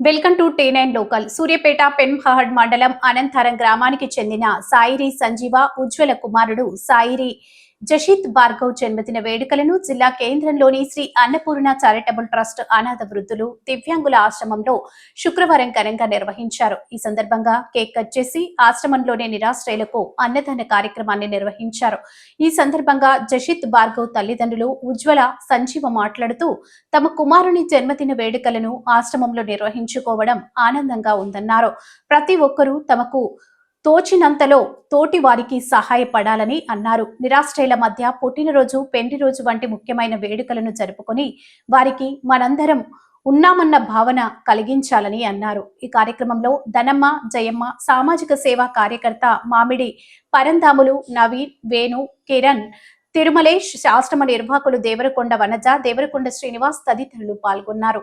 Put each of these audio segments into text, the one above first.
Welcome to T nine local. Suryapet Penpahad మండలం అనంతరం గ్రామానికి చెందిన సాయిరి సంజీవ ఉజ్వల కుమారుడు సాయిరి. జషిత్ భార్గవ్ జన్మదిన వేడుకలను జిల్లా కేంద్రంలోని శ్రీ అన్నపూర్ణ చారిటబుల్ ట్రస్ట్ అనాథ వృద్ధులు దివ్యాంగుల ఆశ్రమంలో శుక్రవారం ఘనంగా నిర్వహించారు. ఈ సందర్భంగా కేక్ కట్ చేసి ఆశ్రమంలోని నిరాశ్రయులకు అన్నదాన కార్యక్రమాన్ని నిర్వహించారు. ఈ సందర్భంగా జషిత్ భార్గవ్ తల్లిదండ్రులు ఉజ్వల సంజీవ మాట్లాడుతూ తమ కుమారుని జన్మదిన వేడుకలను ఆశ్రమంలో నిర్వహించుకోవడం ఆనందంగా ఉందన్నారు. ప్రతి ఒక్కరూ తమకు తోచినంతలో తోటి వారికి సహాయపడాలని అన్నారు. నిరాశ్రయుల మధ్య పుట్టినరోజు పెండి రోజు వంటి ముఖ్యమైన వేడుకలను జరుపుకొని వారికి మనందరం ఉన్నామన్న భావన కలిగించాలని అన్నారు. ఈ కార్యక్రమంలో ధనమ్మ జయమ్మ సామాజిక సేవా కార్యకర్త మామిడి పరంధాములు నవీన్ వేణు కిరణ్ తిరుమలేష్ ఆశ్రమ నిర్వాహకులు దేవరకొండ వనజ దేవరకొండ శ్రీనివాస్ తదితరులు పాల్గొన్నారు.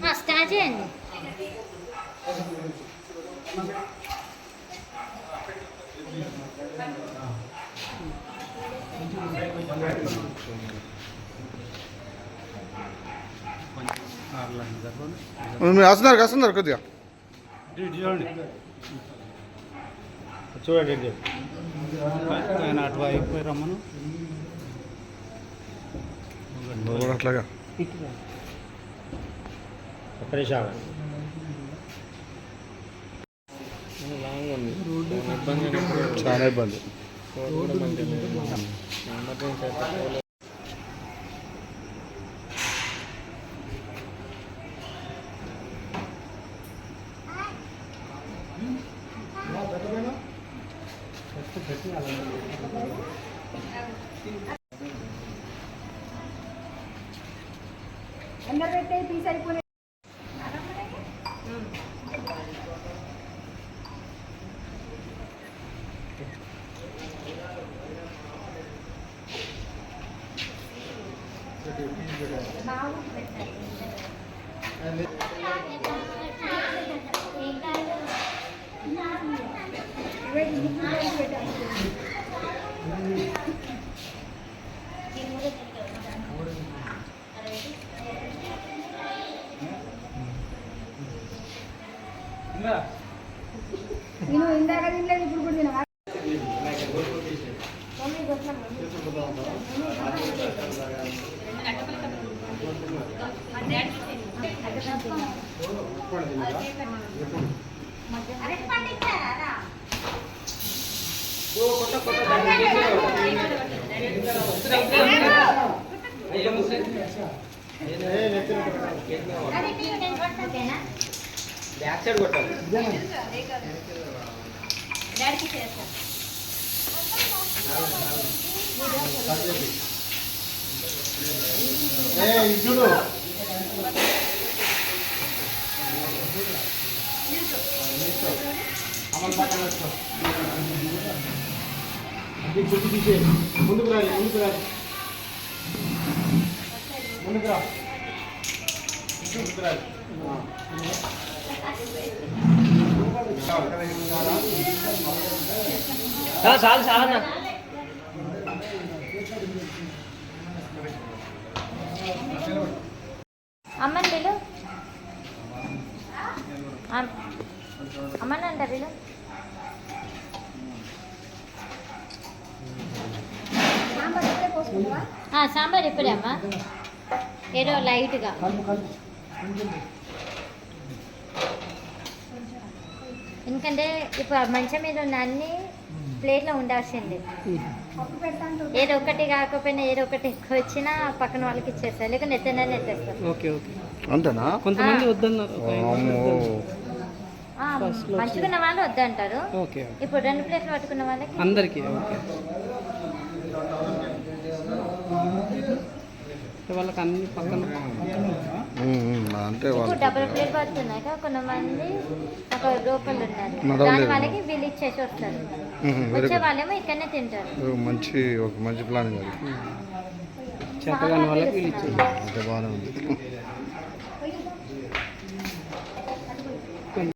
まあスタジオやね。మీరు వస్తున్నారు వస్తున్నారు కొద్దిగా. చూడండి. ఆయన అటు అయిపోయి రమ్మను. నువ్వు కూడా అట్లాగా ఒక్క నిమిషం చాలా ఇబ్బంది నేను ఇందాక తినలేదు ఇప్పుడు కూడా తినవా? బ్యాక్ సైడ్ కొట్టాలి డాడీకి చేస్తాను చూడు. అమలు పక్కన వేసుకో. అది గుర్తు తీసే ముందుకు రాలి ముందుకు రాలి ముందుకు రా ముందుకు రాలి చాలు చాలు అమ్మని వీళ్ళు అమ్మని అంట వీళ్ళు. సాంబార్ ఆ, సాంబార్ ఇప్పుడే అమ్మా. ఏదో లైట్గా. ఎందుకంటే ఇప్పుడు మంచం మీద ఉన్న అన్ని ప్లేట్లో ఉండాల్సిందే. ఏదో ఒకటి కాకపోయినా ఏదో ఒకటి ఎక్కువ వచ్చినా పక్కన వాళ్ళకి ఇచ్చేస్తారు లేకపోతే నెత్తనే నెత్తేస్తారు ఓకే ఓకే. అంతేనా? కొంతమంది వద్దన్నారు వాళ్ళు వద్దంటారు. ఓకే. ఓకే ఇప్పుడు రెండు ప్లేట్లు పట్టుకున్న వాళ్ళకి? అందరికీ ఓకే. వాళ్ళకి అన్ని పక్కన అంటే వాళ్ళు. డబుల్ ప్లేట్ పడుతున్నాయి కదా కొంతమంది ఒక ఉన్నారు. నడవలేరు. దాని వాళ్ళకి వీళ్ళు ఇచ్చేసి వస్తారు. వచ్చే వాళ్ళేమో ఇక్కడనే తింటారు. మంచి ఒక మంచి ప్లానింగ్ అది. చేతగాని వాళ్ళకి వీళ్ళు బాగానే ఉంది.